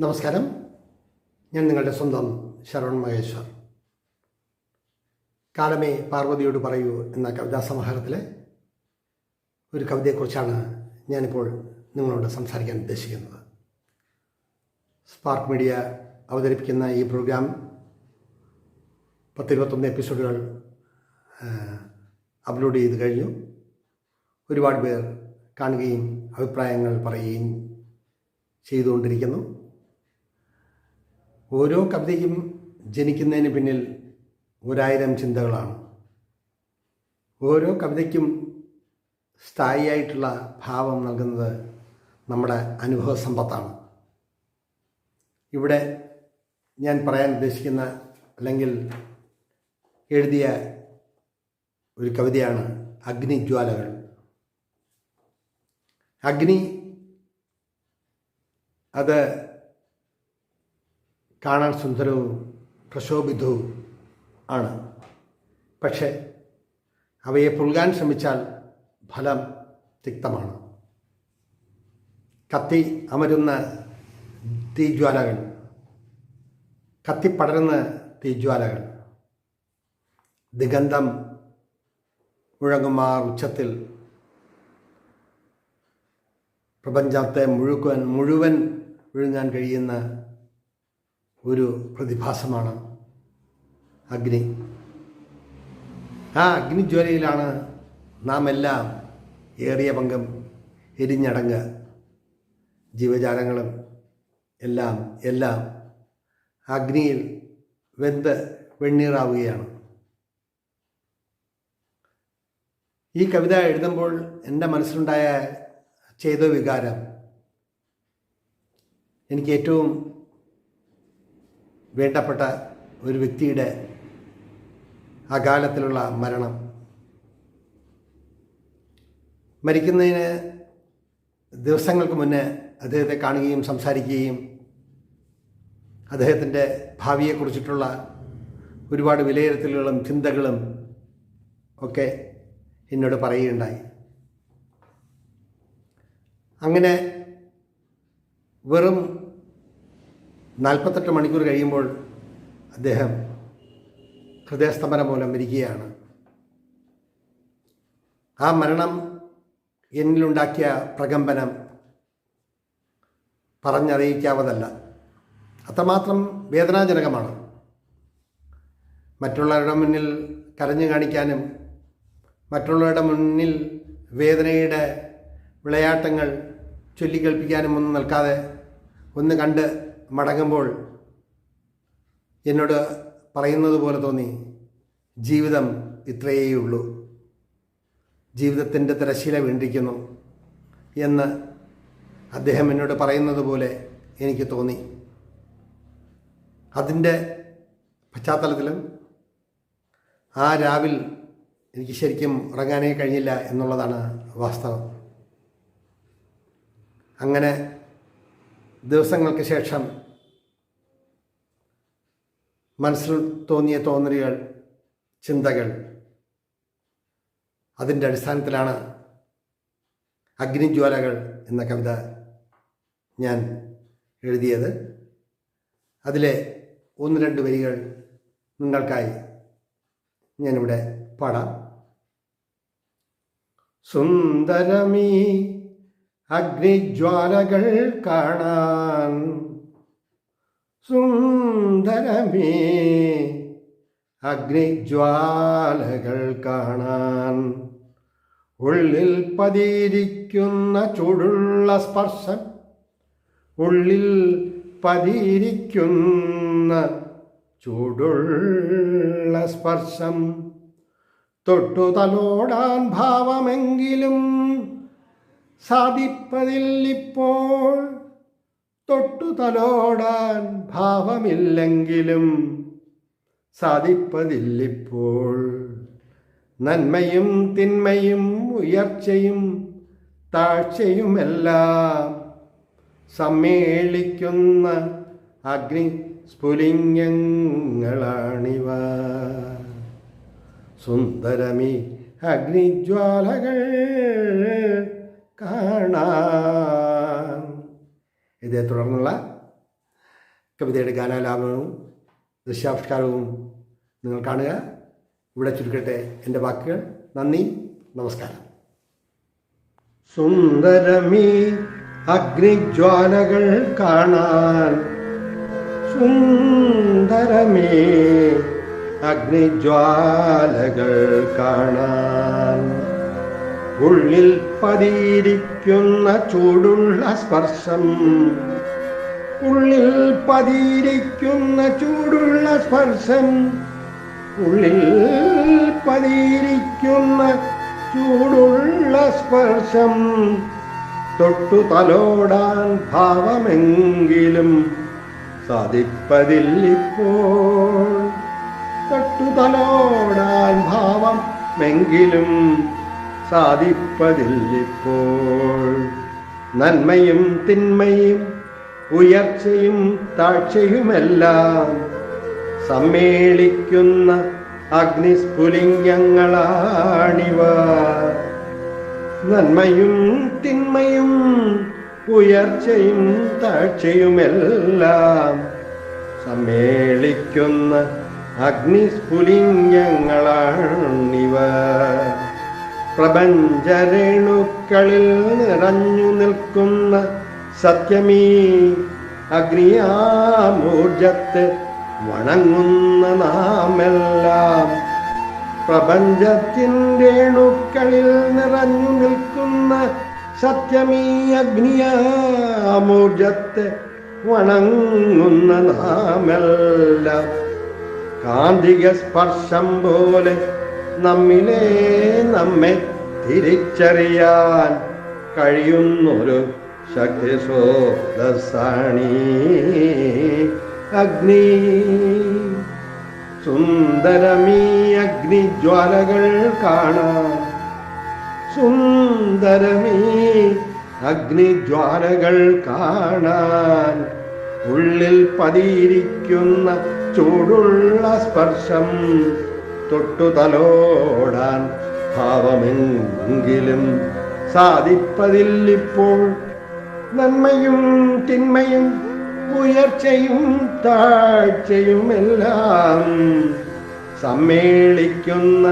നമസ്കാരം. ഞാൻ നിങ്ങളുടെ സ്വന്തം ശരവൺ മഹേശ്വർ. കാലമേ പാർവതിയോട് പറയൂ എന്ന കവിതാ സമാഹാരത്തിലെ ഒരു കവിതയെക്കുറിച്ചാണ് ഞാനിപ്പോൾ നിങ്ങളോട് സംസാരിക്കാൻ ഉദ്ദേശിക്കുന്നത്. സ്പാർക്ക് മീഡിയ അവതരിപ്പിക്കുന്ന ഈ പ്രോഗ്രാം പത്തിരുപത്തൊന്ന് എപ്പിസോഡുകൾ അപ്ലോഡ് ചെയ്ത് കഴിഞ്ഞു. ഒരുപാട് പേർ കാണുകയും അഭിപ്രായങ്ങൾ പറയുകയും ചെയ്തുകൊണ്ടിരിക്കുന്നു. ഓരോ കവിതയും ജനിക്കുന്നതിന് പിന്നിൽ ഒരായിരം ചിന്തകളാണ്. ഓരോ കവിതയ്ക്കും സ്ഥായിയായിട്ടുള്ള ഭാവം നൽകുന്നത് നമ്മുടെ അനുഭവ സമ്പത്താണ്. ഇവിടെ ഞാൻ പറയാൻ ഉദ്ദേശിക്കുന്ന അല്ലെങ്കിൽ എഴുതിയ ഒരു കവിതയാണ് അഗ്നിജ്വാലകൾ അഗ്നി അത് കാണാൻ സുന്ദരവും പ്രശോഭിതവും ആണ്. പക്ഷേ അവയെ പുൽകാൻ ശ്രമിച്ചാൽ ഫലം തിക്തമാണ്. കത്തി അമരുന്ന തീജ്വാലകൾ. കത്തിപ്പടരുന്ന തീജ്വാലകൾ. ദിഗന്ധം മുഴങ്ങുമാർ ഉച്ചത്തിൽ. പ്രപഞ്ചത്തെ മുഴുവൻ മുഴുവൻ വിഴുങ്ങാൻ കഴിയുന്ന ഒരു പ്രതിഭാസമാണ് അഗ്നി. ആ അഗ്നിജ്വലയിലാണ് നാം എല്ലാം ഏറിയ പങ്കം എരിഞ്ഞടങ്ങ് ജീവജാലങ്ങളും എല്ലാം എല്ലാം അഗ്നിയിൽ വെന്ത് വെണ്ണീറാവുകയാണ്. ഈ കവിത എഴുതുമ്പോൾ എന്റെ മനസ്സിലുണ്ടായ ചെയ്ത വികാരം എനിക്ക് ഏറ്റവും വേണ്ടപ്പെട്ട ഒരു വ്യക്തിയുടെ അകാലത്തിലുള്ള മരണം. മരിക്കുന്നതിന് ദിവസങ്ങൾക്ക് മുന്നേ അദ്ദേഹത്തെ കാണുകയും സംസാരിക്കുകയും അദ്ദേഹത്തിന്റെ ഭാവിയെക്കുറിച്ചിട്ടുള്ള ഒരുപാട് വിലയിരുത്തലുകളും ചിന്തകളും ഒക്കെ എന്നോട് പറയുകയുണ്ടായി. അങ്ങനെ വെറും നാൽപ്പത്തെട്ട് മണിക്കൂർ കഴിയുമ്പോൾ അദ്ദേഹം ഹൃദയസ്തംഭനം മൂലം മരിക്കുകയാണ്. ആ മരണം എന്നിലുണ്ടാക്കിയ പ്രകമ്പനം പറഞ്ഞറിയിക്കാവതല്ല. അത്രമാത്രം വേദനാജനകമാണ്. മറ്റുള്ളവരുടെ മുന്നിൽ കരഞ്ഞു കാണിക്കാനും മറ്റുള്ളവരുടെ മുന്നിൽ വേദനയുടെ വിളയാട്ടങ്ങൾ ചൊല്ലിക്കേൾപ്പിക്കാനും ഒന്നും നിൽക്കാതെ ഒന്ന് കണ്ട് മടങ്ങുമ്പോൾ എന്നോട് പറയുന്നത് പോലെ തോന്നി ജീവിതം ഇത്രയേ ഉള്ളൂ ജീവിതത്തിന്റെ തിരശീല വീണ്ടിരിക്കുന്നു. എന്ന് അദ്ദേഹം എന്നോട് പറയുന്നത് പോലെ എനിക്ക് തോന്നി. അതിന്റെ പശ്ചാത്തലത്തിലും ആ രാവിൽ എനിക്ക് ശരിക്കും ഉറങ്ങാനേ കഴിഞ്ഞില്ല എന്നുള്ളതാണ് വാസ്തവം. അങ്ങനെ ദിവസങ്ങൾക്ക് ശേഷം മനസ്സിൽ തോന്നിയ തോന്നലുകൾ ചിന്തകൾ അതിന്റെ അടിസ്ഥാനത്തിലാണ് അഗ്നിജ്വാലകൾ എന്ന കവിത ഞാൻ എഴുതിയത്. അതിലെ ഒന്ന് രണ്ട് വരികൾ നിങ്ങൾക്കായി ഞാനിവിടെ പാടാം. സുന്ദരമീ അഗ്നിജ്വാലകൾ കാണാൻ സുന്ദരമേ. അഗ്നിജ്വാലകൾ കാണാൻ ഉള്ളിൽ പതിയിരിക്കുന്ന ചൂടുള്ള സ്പർശം ഉള്ളിൽ പതിയിരിക്കുന്ന ചൂടുള്ള സ്പർശം. തൊട്ടു തലോടാൻ ഭാവമെങ്കിലും സാധിപ്പതില്ലിപ്പോൾ തൊട്ടു തലോടാൻ ഭാവമില്ലെങ്കിലും സാധിപ്പതില്ലിപ്പോൾ. നന്മയും തിന്മയും ഉയർച്ചയും താഴ്ചയുമെല്ലാം സമ്മേളിക്കുന്ന അഗ്നി സ്ഫുലിംഗങ്ങളാണിവ. സുന്ദരമി അഗ്നിജ്വാലകൾ കാണാൻ ഇതേ തുടർന്നുള്ള കവിതയുടെ ഗാനാലാപനവും ദൃശ്യാവിഷ്കാരവും നിങ്ങൾ കാണുക. ഇവിടെ ചുരുക്കട്ടെ എന്റെ വാക്കുകൾ. നന്ദി. നമസ്കാരം. സുന്ദരമീ അഗ്നിജ്വാലകൾ കാണാൻ സുന്ദരമേ അഗ്നിജ്വാലകൾ കാണാൻ ഉള്ളിൽ പതിയിരിക്കുന്ന ചൂടുള്ള സ്പർശം. ഉള്ളിൽ പതിയിരിക്കുന്ന ചൂടുള്ള സ്പർശം. ഉള്ളിൽ പതിയിരിക്കുന്ന ചൂടുള്ള സ്പർശം. തൊട്ടു തലോടാൻ ഭാവമെങ്കിലും സാധിപ്പതില്ലിപ്പോൾ തൊട്ടു തലോടാൻ ഭാവമെങ്കിലും സാധിപ്പതില്ലിപ്പോൾ നന്മയും തിന്മയും ഉയർച്ചയും താഴ്ചയുമെല്ലാം സമ്മേളിക്കുന്ന അഗ്നിസ്ഫുലിംഗങ്ങളാണിവ. നന്മയും തിന്മയും ഉയർച്ചയും താഴ്ചയുമെല്ലാം സമ്മേളിക്കുന്ന അഗ്നിസ്ഫുലിംഗങ്ങളാണിവ. പ്രപഞ്ചരേണുക്കളിൽ നിറഞ്ഞു നിൽക്കുന്ന സത്യമീ അഗ്നിയാമൂർജത്തെ വണങ്ങുന്ന നാമെല്ലാം. പ്രപഞ്ചത്തിന്റെ അണുക്കളിൽ നിറഞ്ഞു നിൽക്കുന്ന സത്യമീ അഗ്നിയാമൂർജത്തെ വണങ്ങുന്ന നാമെല്ലാം. കാന്തിക സ്പർശം പോലെ നമ്മിലെ നമ്മെ തിരിച്ചറിയാൻ കഴിയുന്നൊരു ശക്തി സ്രോതസ്സാണി അഗ്നി സുന്ദരമീ അഗ്നിജ്വാലകൾ കാണാൻ. സുന്ദരമീ അഗ്നിജ്വാലകൾ കാണാൻ. ഉള്ളിൽ പതിയിരിക്കുന്ന ചൂടുള്ള സ്പർശം തൊട്ടു തലോടാൻ ഭാവമെങ്കിലും സാധിപ്പതില്ലിപ്പോൾ നന്മയും തിന്മയും ഉയർച്ചയും താഴ്ചയും എല്ലാം സമ്മേളിക്കുന്ന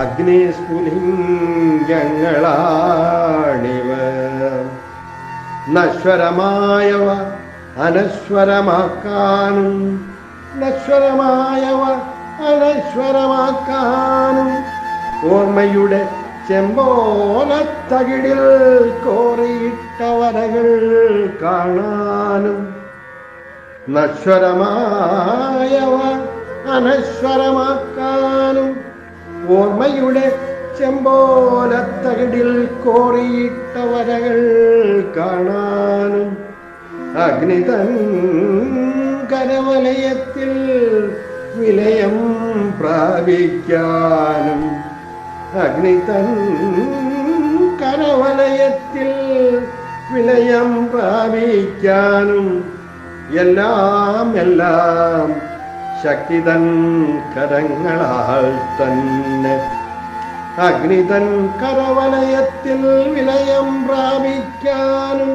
അഗ്നിസ്ഫുലിംഗങ്ങളാണിവ. നശ്വരമായവ അനശ്വരമാക്കാനും നശ്വരമായവ അനശ്വരമാക്കാനും ഓർമ്മയുടെ ചെമ്പോലത്തകിടിൽ കോറിയിട്ട വരകൾ കാണാനും നശ്വരമായവ അനശ്വരമാക്കാനും ഓർമ്മയുടെ ചെമ്പോലത്തകിടിൽ കോറിയിട്ട വരകൾ കാണാനും അഗ്നിതൻ കരവലയത്തിൽ വിലയം പ്രാപിക്കാനും അഗ്നി തൻ കരവലയത്തിൽ വിലയം പ്രാപിക്കാനും എല്ലാം എല്ലാം ശക്തിതൻ കരങ്ങളാൽ തന്നെ. അഗ്നിതൻ കരവലയത്തിൽ വിലയം പ്രാപിക്കാനും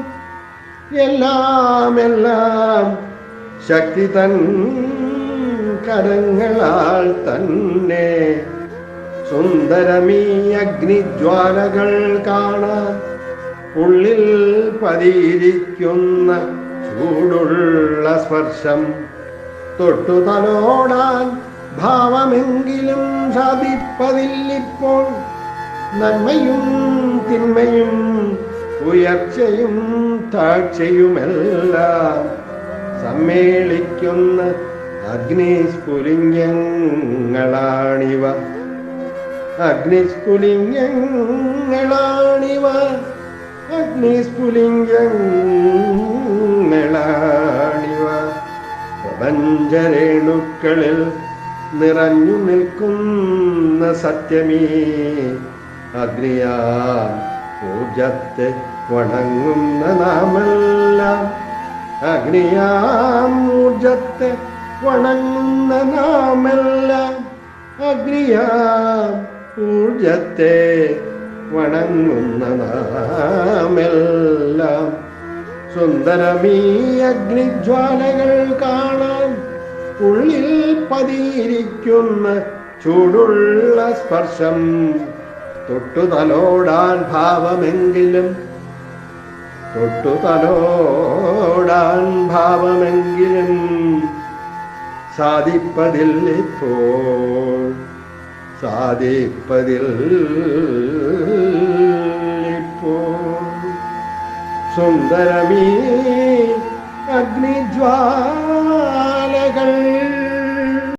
എല്ലാം എല്ലാം ശക്തി തൻ കരങ്ങളാൽ തന്നെ. സുന്ദരമീ അഗ്നിജ്വാലകൾ കാണാൻ ഉള്ളിൽ പതിയിരിക്കുന്ന ചൂടുള്ള സ്പർശം. തൊട്ടുതലോടാൻ ഭാവമെങ്കിലും സാധിപ്പതില്ലിപ്പോൾ നന്മയും തിന്മയും ഉയർച്ചയും താഴ്ചയുമെല്ലാം സമ്മേളിക്കുന്ന അഗ്നിസ്ഫുലിംഗങ്ങളാണിവ. അഗ്നിസ്ഫുലിംഗങ്ങളാണിവ. അഗ്നിസ്ഫുലിംഗങ്ങളാണിവ. പ്രപഞ്ചരേണുക്കളിൽ നിറഞ്ഞു നിൽക്കുന്ന സത്യമേ. അഗ്നിയാ ഊർജത്തെ വണങ്ങുന്ന നാമെല്ലാം. അഗ്നിയാം ഊർജത്തെ വണങ്ങുന്ന നാമെല്ലാം അഗ്നിയൂർജത്തെ വണങ്ങുന്ന നാമെല്ലാം. സുന്ദരമീ അഗ്നിജ്വാലകൾ കാണാൻ ഉള്ളിൽ പതിയിരിക്കുന്ന ചൂടുള്ള സ്പർശം തൊട്ടുതലോടാൻ ഭാവമെങ്കിലും തൊട്ടുതലോടാൻ ഭാവമെങ്കിലും സാധിപ്പതിൽ ഇപ്പോൾ സാധിപ്പതിൽ ഇപ്പോൾ സുന്ദരമീ അഗ്നിജ്വാലകൾ